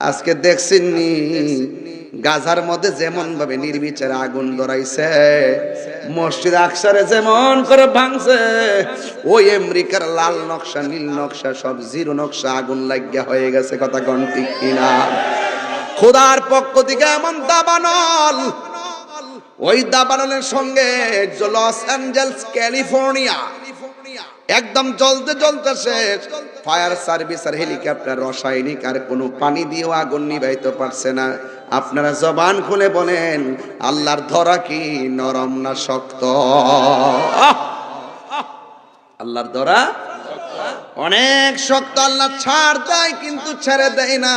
আজকে দেখছেননি গাজার মধ্যে যেমন ভাবে নির্বিচারে আগুন ধরাইছে, মসজিদ আকসারে যেমন করে ভাঙছে, ওই আমেরিকার লাল নকশা, নীল নকশা, সব জিরো নকশা আগুন লাগিয়া হয়ে গেছে, কথা ঠিক কিনা? খোদার পক্ষ থেকে এমন দাবানল, ওই দাবানলের সঙ্গে লস অ্যাঞ্জেলস, ক্যালিফোর্নিয়া একদম জ্বলতে জ্বলতে শেষ ফায়ার সার্ভিস আর হেলিকপ্টার রাসায়নিক আর কোনো পানি দিয়েও আগুন নিভাইতে পারছে না। আপনারা জবান খুলে বলেন, আল্লাহর ধরা কি, নরম না শক্ত! আল্লাহর ধরা অনেক শক্ত, আল্লাহ ছাড় দেয় কিন্তু ছেড়ে দেয় না।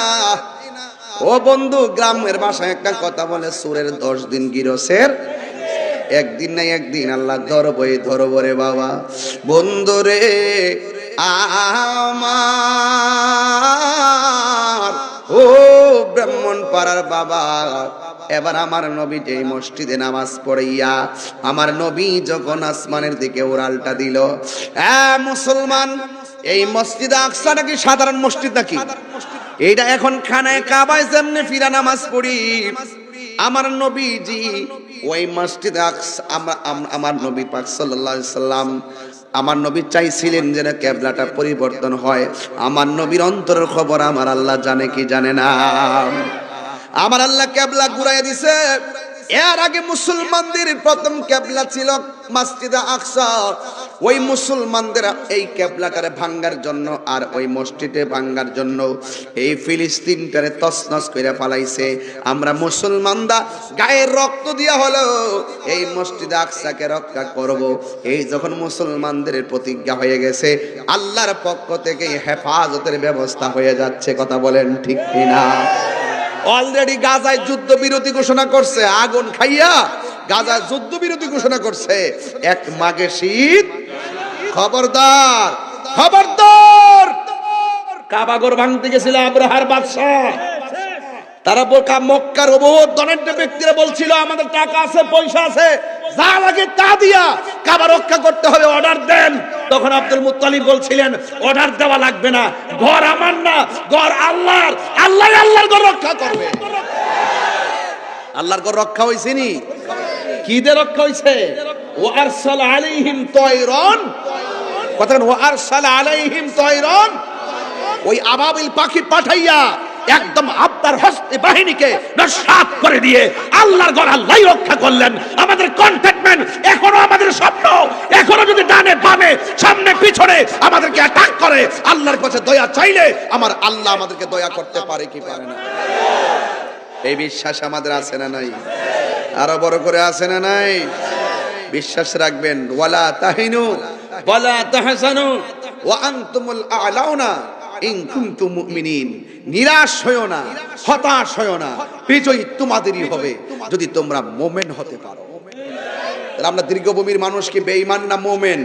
ও বন্ধু, গ্রামের ভাষায় একটা কথা বলে, সুরের দশ দিন গিরসের একদিন না একদিন আল্লাহ ধরবই ধরব রে বাবা। বন্ধু রে আমার ও ব্রাহ্মণ পাড়ার বাবা এবার আমার নবী যে মসজিদে নামাজ পড়িয়া আমার নবী যখন আসমানের দিকে ওরালটা দিল মুসলমান এই মসজিদ আকসা নাকি সাধারণ মসজিদ নাকি? এইটা এখন খানায় কাবায় যেমনি ফিরা নামাজ পড়ি। আমার নবীজি ওই মসজিদ আমরা আম- আমার নবী পাক সাল্লাল্লাহু সাল্লাম আমার নবী চাইছিলেন যেন ক্যাবলাটা পরিবর্তন হয়। আমার নবীর অন্তরের খবর আমার আল্লাহ জানে কি জানে না। আমার আল্লাহ ক্যাবলা ঘুরাই দিছে। এর আগে মুসলমানদের প্রথম ক্যাবলা ছিল মসজিদে আকসা। ওই মুসলমানদের এই ক্যাবলাটারে ভাঙ্গার জন্য আর ওই মসজিদে ভাঙ্গার জন্য এই ফিলিস্তিনটারে তছনছ করে ফালাইছে। আমরা মুসলমানরা গায়ের রক্ত দিয়া হলো এই মসজিদে আকসাকে রক্ষা করব। এই যখন মুসলমানদের প্রতিজ্ঞা হয়ে গেছে, আল্লাহর পক্ষ থেকে হেফাজতের ব্যবস্থা হয়ে যাচ্ছে। কথা বলেন ঠিক কিনা? অলরেডি গাজায় যুদ্ধ বিরতি ঘোষণা করছে, আগুন খাইয়া গাজায় যুদ্ধ বিরতি ঘোষণা করছে। এক মাঘে শীত খবরদার। খবরদার! কাবাগর ভাঙতে গেছিল আব্রাহার বাদশাহ। তারা বোকা মক্কার বহুত ধনাঢ্য ব্যক্তিরা বলছিল, আমাদের টাকা আছে, পয়সা আছে, যা লাগে তা দিয়া কাবা রক্ষা করতে হবে, অর্ডার দেন। তখন আব্দুল মুত্তালিব বলছিলেন, অর্ডার দেওয়া লাগবে না, ঘর আমার না, ঘর আল্লাহর আল্লাহ আল্লাহর ঘর রক্ষা করবে। আল্লাহর ঘর রক্ষা হয়েছে নি? কি দিয়ে রক্ষা হয়েছে ও আরসাল আলাইহিম তয়রন কথা ওই আবাবিল পাখি পাঠাইয়া একদম আপনার হস্তে বাহিনীকে করে দিয়ে আল্লাহর আল্লাহ রক্ষা করলেন। আমাদের এখনও আমাদের স্বপ্ন, এখনও যদি ডানে বামে, সামনে পিছনে আমাদেরকে অ্যাটাক করে, আল্লাহর কাছে দয়া চাইলে আমার আল্লাহ আমাদেরকে দয়া করতে পারে কি পারে না। এই বিশ্বাস আমাদের আছে না নাই? আরও বড় করে আছে না নাই? বিশ্বাস রাখবেন, ওয়ালা তাহিনু। ওয়ালা তাহসানু। ওয়া আনতুমুল আ'লাউনা ইন কুনতুম মুমিনিন। নিরাশ হয়ো না হতাশ হয়ো না বিজয়ী তোমাদেরই হবে যদি তোমরা মোমেন হতে পারো। তাহলে আমরা দীর্ঘভূমির মানুষকে বেঈমান না মোমেন?